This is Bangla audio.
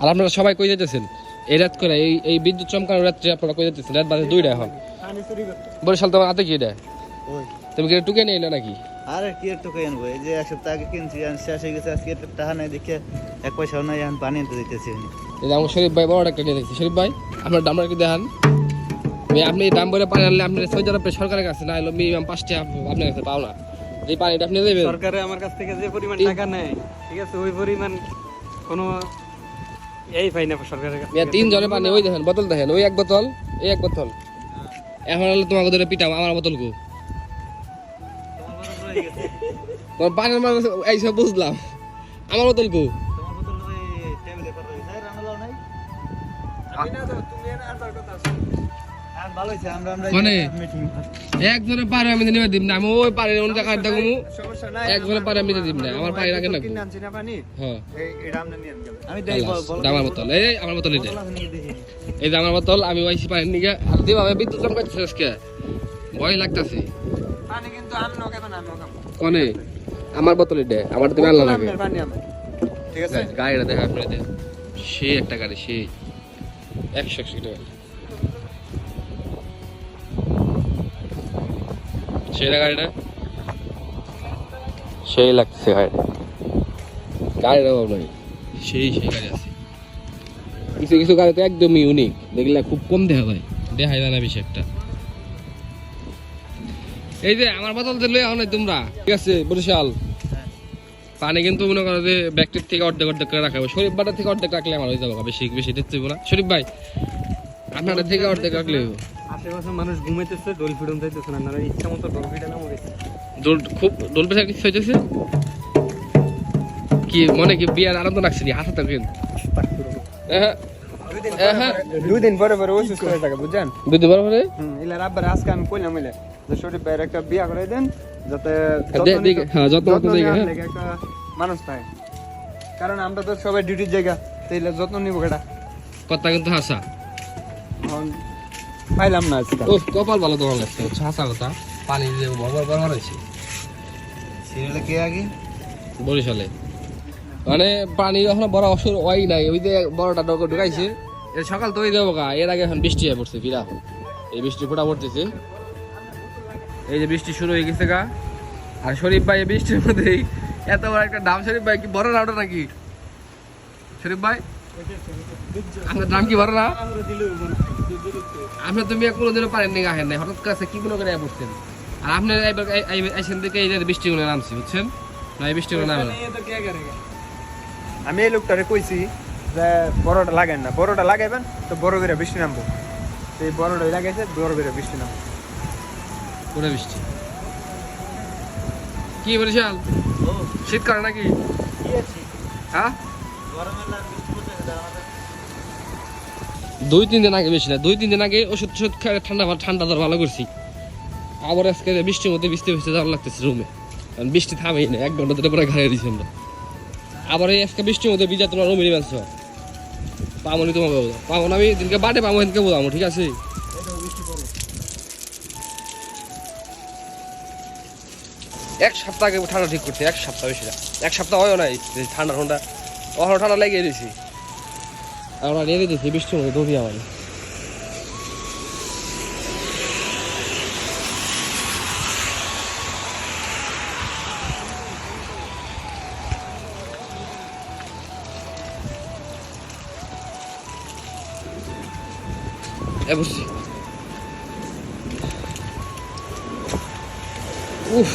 আর আপনারা সবাই কই যেতেছেন এই রাত করে এই এই বিদ্যুৎ চমকানোর রাত্রে আপনারা কই যেতেছেন রাত বাজে দুইটা এখন। বরিশাল তোমার হাতে কি এটা তুমি কি টুকে নিয়ে এলে নাকি? আরে কি একটু কই আনব? এই যে এক সপ্তাহ আগে কিনছি আর শেষ হয়ে গেছে আজকে টাকা নাই দেখে এক পয়সাও নাই এখন পানি আনতে দিতেছি এই আমার শরীফ ভাই বড় একটা নিয়ে দেখছি শরীফ ভাই আপনার দামটা একটু দেখান। আপনি এই দাম বলে পানি আনলে আপনি সৌদি আরবের সরকারের কাছে না এলো মিনিমাম পাঁচটা আপনার কাছে পাও না। এই পানিটা আপনি দেবেন। সরকারে আমার কাছ থেকে যে পরিমাণ টাকা নেয় ঠিক আছে ওই পরিমাণ কোনো এই পাই না সরকারের কাছ। মিয়া তিন জলে পানি ওই দেখেন বোতল দেখেন ওই এক বোতল এই এক বোতল। এখন হলে তোমাকে ধরে পিটাম আমার বোতল গো তোমার পানির মানে এইসব বুঝলাম। আমার বোতল গো তোমার বোতল না আমরা মানে? মিটিং একজনের পারে আমি নিবে দিব না আমি ওই পারে অন্য জায়গায় দেখো নাই একজনের পারে আমি দিব না আমার পানি লাগে না। হ্যাঁ। এই আমরা আমি এই আমার এটা। যে আমার আমি নিয়ে আর দিব আমি বিদ্যুৎ চমকাচ্ছে আজকে ভয় লাগতাছে। পানি কিন্তু কেমন কনে? আমার বোতল এটা আমার তুমি আনলা লাগে ঠিক আছে? গাড়িটা দেখা আপনাদের সে একটা গাড়ি সে। একশো একশো টাকা। গাড়িটা? সেই লাগছে গাড়িটা। গাড়িটা অভাব নাই। সেই সেই গাড়ি আছে। কিছু কিছু গাড়ি তো একদম ইউনিক দেখলে খুব কম দেখা যায়। দেখা যায় না বেশি একটা। এই যে আমার বোতল দিলে এখন তোমরা ঠিক আছে বরিশাল? পানি কিন্তু মনে করো যে ব্যক্তির থেকে অর্ধেক অর্ধেক করে রাখা হবে। শরীফ বাটার থেকে অর্ধেক রাখলে আমার হয়ে যাবে বেশি বেশি দিতে হবে না। শরীফ ভাই আপনার থেকে অর্ধেক রাখলে। আশেপাশে মানুষ ঘুমাইতেছে ডোল ফিডন যাইতেছে না আপনারা ইচ্ছা মতো ডোল ফিডে নামো গেছে দোল খুব দোল পেশা কিছু হয়েছে কি মনে কি বিয়ার আনন্দ লাগছে নি? হ্যাঁ হ্যাঁ। দুই দিন পরে পরে অসুস্থ হয়ে থাকে বুঝছেন? বুঝতে পারো হুম ইলা রাব্বার আজকে আমি কইলাম যে একটা বিয়া করে দেন যাতে হ্যাঁ, মতো একটা মানুষ থাকে কারণ আমরা তো সবাই ডিউটির জায়গা তো যত্ন নিব কেটা কথা কিন্তু হাসা। পাইলাম না আজকে। ও কপাল ভালো তোমার লাগছে। হাসা কথা। পানি দিয়ে বরবার বরবার হয়েছে। সিরিয়ালে কে আগে? বরিশালে। মানে পানি এখন বড় অসুর ওই নাই। ওই যে বড়টা ডগ ঢুকাইছে। এর সকাল তো ওই দেবো গা। এর আগে এখন বৃষ্টি হয়ে পড়ছে এখন এই বৃষ্টি ফোটা পড়তেছে। এই যে বৃষ্টি শুরু হয়ে গেছে গা। আর শরীফ ভাই এই বৃষ্টির মধ্যেই এত বড় একটা ডাম। শরীফ ভাই কি বড় নাওটা নাকি? শরীফ ভাই? আপনার কি না আপনি তুমি কোনোদিনও পারেন নি গাহেন নাই। হঠাৎ কাছে কি কোনো করে পড়ছেন আর আপনি থেকে এই বৃষ্টিগুলো নামছি বুঝছেন? না এই বৃষ্টিগুলো নামে আমি এই লোকটারে কইছি যে বড়টা লাগাই না। বড়টা লাগাইবেন তো বড় করে বৃষ্টি নামবো। তো এই বড়টা লাগাইছে বড় করে বৃষ্টি নামবো। পুরো বৃষ্টি। কি বরিশাল? শীত করে নাকি হ্যাঁ? গরমের দুই, তিন দিন আগে বেশি না, দুই, তিন দিন আগে ওষুধ ওষুধ খাই ঠান্ডা ঠান্ডা ধর ভালো করছি। আবার আজকে বৃষ্টির মধ্যে বৃষ্টি বৃষ্টি যাওয়ার লাগতেছে রুমে কারণ বৃষ্টি থামেই না এক ঘণ্টা ধরে পরে ঘাড়ে দিচ্ছি আমরা। আবার এই আজকে বৃষ্টির মধ্যে বিজা তোমার রুমে নিবেছ পামনি তোমাকে বোঝাও পামন আমি, দিনকে বাটে পামো, দিনকে বোঝাবো ঠিক আছে? এক সপ্তাহ আগে ঠান্ডা ঠিক করছে, এক সপ্তাহ বেশি এক সপ্তাহ হয় নাই ঠান্ডা ঠান্ডা। ওখানে ঠান্ডা লেগে দিয়েছি আমরা নিয়ে দিয়েছি বৃষ্টির মধ্যে দৌড়ি আমার এ বসছি উফ